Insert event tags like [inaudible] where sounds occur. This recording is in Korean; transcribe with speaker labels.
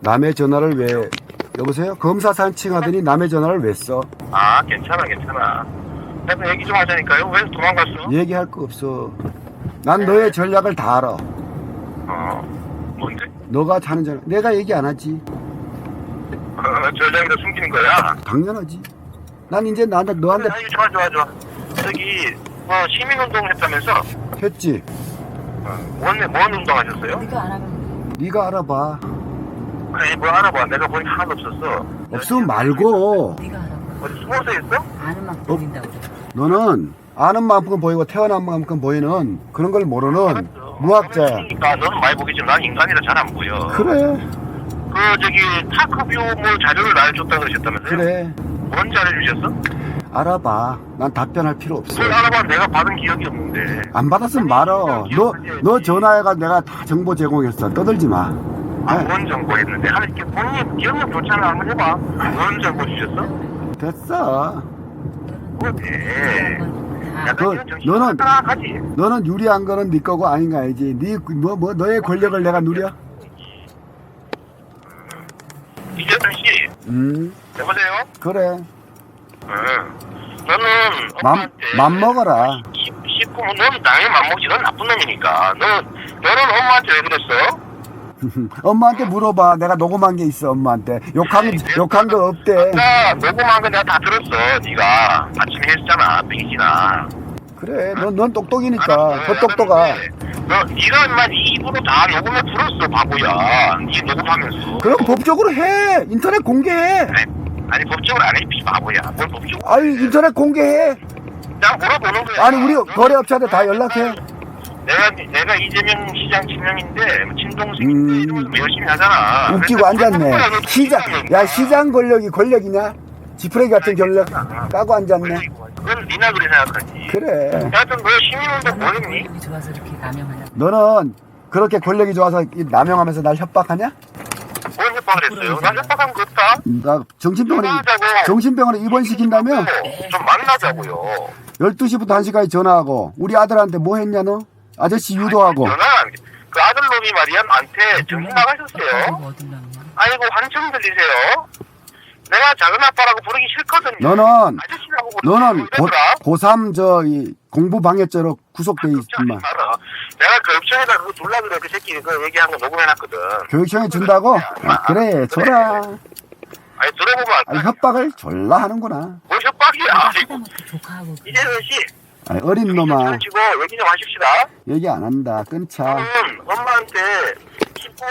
Speaker 1: 남의 전화를 왜 여보세요? 검사 산칭하더니 남의 전화를 왜 써?
Speaker 2: 아 괜찮아 괜찮아 내가 얘기 좀 하자니까요 왜 도망갔어?
Speaker 1: 얘기할 거 없어. 난 너의 전략을 다 알아.
Speaker 2: 어 뭔데?
Speaker 1: 너가 자는 전화. 내가 얘기 안 하지.
Speaker 2: 어, 전략이다 숨기는 거야?
Speaker 1: 당연하지. 난 이제 나한테 너한테
Speaker 2: 아니 좋아 좋아 좋아 저기 뭐 시민운동 했다면서
Speaker 1: 했지.
Speaker 2: 어, 뭔, 뭔 운동 하셨어요?
Speaker 3: 네가 알아보는
Speaker 1: 네가 알아봐.
Speaker 2: 그래 뭐 알아봐 내가 보니 하나도 없었어
Speaker 1: 없으면 말고.
Speaker 3: 네가
Speaker 2: 어디 숨어서 했어?
Speaker 3: 거 아는 만큼 보인다고 그래.
Speaker 1: 너는 아는 만큼 보이고 태어난 만큼 보이는 그런 걸 모르는 무학자야.
Speaker 2: 그러니까 너는 많이 보겠지만 난 인간이라 잘 안 보여
Speaker 1: 그래,
Speaker 2: 그 저기 타크뷰 뭐 자료를 날 줬다 그러셨다면서요?
Speaker 1: 그래.
Speaker 2: 뭔 자료 주셨어?
Speaker 1: 알아봐. 난 답변할 필요 없어.
Speaker 2: 그걸 알아봐 내가 받은 기억이 없는데
Speaker 1: 안 받았으면 말어. 너, 너 전화해가 내가 다 정보 제공했어. 떠들지 마.
Speaker 2: 뭔 정보 했는데? 하나 이렇게 본인 기억력 좋잖아. 한번 해봐. 뭔 정보 주셨어?
Speaker 1: 됐어.
Speaker 2: 약간 이런 정신
Speaker 1: 너는-
Speaker 2: 하지.
Speaker 1: 너는 유리한 거는 네 거고 아닌 거 알지? 네, 뭐, 뭐, 너의 권력을 내가 누려?
Speaker 2: 이재선 씨,
Speaker 1: 음,
Speaker 2: 여보세요?
Speaker 1: 그래.
Speaker 2: 응. 너는
Speaker 1: 맘,
Speaker 2: 엄마한테
Speaker 1: 맘 먹어라.
Speaker 2: 십- 십구, 넌 당연히 맘 먹지. 넌 나쁜 놈이니까. 너, 너는 엄마한테 왜 그랬어? [laughs]
Speaker 1: 엄마한테 물어봐. 내가 녹음한 게 있어, 엄마한테. 욕한, 욕한 거 없대.
Speaker 2: 나 녹음한 거 내가 다 들었어. 네가 아침에 했잖아. 빙신아.
Speaker 1: 그래, 넌, 넌 똑똑이니까. 헛똑똑아.
Speaker 2: 너, 네가 인마 네 입으로 다 녹음해 들었어, 바보야. 네 녹음하면서.
Speaker 1: 그럼 법적으로 해. 인터넷 공개해.
Speaker 2: 아니, 아니 법적으로 안 해, 이 바보야. 뭘 법적으로?
Speaker 1: 아니, 인터넷 공개해.
Speaker 2: 나 물어보는 거야.
Speaker 1: 아니, 우리 거래업체한테 다 연락해.
Speaker 2: 내가 내가 이재명 시장 친명인데 뭐 친동생인데
Speaker 1: 음.
Speaker 2: 이러면서 뭐 열심히 하잖아.
Speaker 1: 웃기고 앉았네. 시장. 야, 시장 권력이 권력이냐? 지푸레기 같은 권력 까고 앉았네.
Speaker 2: 그건 니나 그리 생각하지.
Speaker 1: 그래.
Speaker 2: 하여튼 너 시민운동 모르니?
Speaker 3: 좋아서 이렇게 남용하냐?
Speaker 1: 너는 그렇게 권력이 좋아서 이 남용하면서 날 협박하냐?
Speaker 2: 뭔 협박을 했어요? 나 협박한 거 없다.
Speaker 1: 나 정신병원에,
Speaker 2: 만나자고.
Speaker 1: 정신병원에 입원시킨다며?
Speaker 2: 좀 만나자고요.
Speaker 1: 12시부터 1시까지 전화하고, 우리 아들한테 뭐 했냐, 너? 아저씨 유도하고.
Speaker 2: 그 아들놈이 말이야 나한테 정신 나가셨어요.
Speaker 3: 뭐?
Speaker 2: 아이고 환청 들리세요. 내가 작은 아빠라고 부르기 싫거든요.
Speaker 1: 너는,
Speaker 2: 아저씨라고
Speaker 1: 너는 고,
Speaker 2: 이러더라.
Speaker 1: 고3 저, 이, 공부 방해죄로 구속돼 있지만.
Speaker 2: 알아. 내가 교육청에다 그거 둘라 그래 그 새끼 그 얘기한 거 녹음해놨거든.
Speaker 1: 교육청에 준다고? 아, 그래, 줘라.
Speaker 2: 아니 들어보면
Speaker 1: 아니? 협박을 졸라 하는구나.
Speaker 2: 뭘 협박이야? 이재선 씨,
Speaker 1: 아니, 어린 놈아.
Speaker 2: 치고 얘기 좀 하십시다.
Speaker 1: 얘기 안 한다. 끊자.
Speaker 2: 엄마한테 10분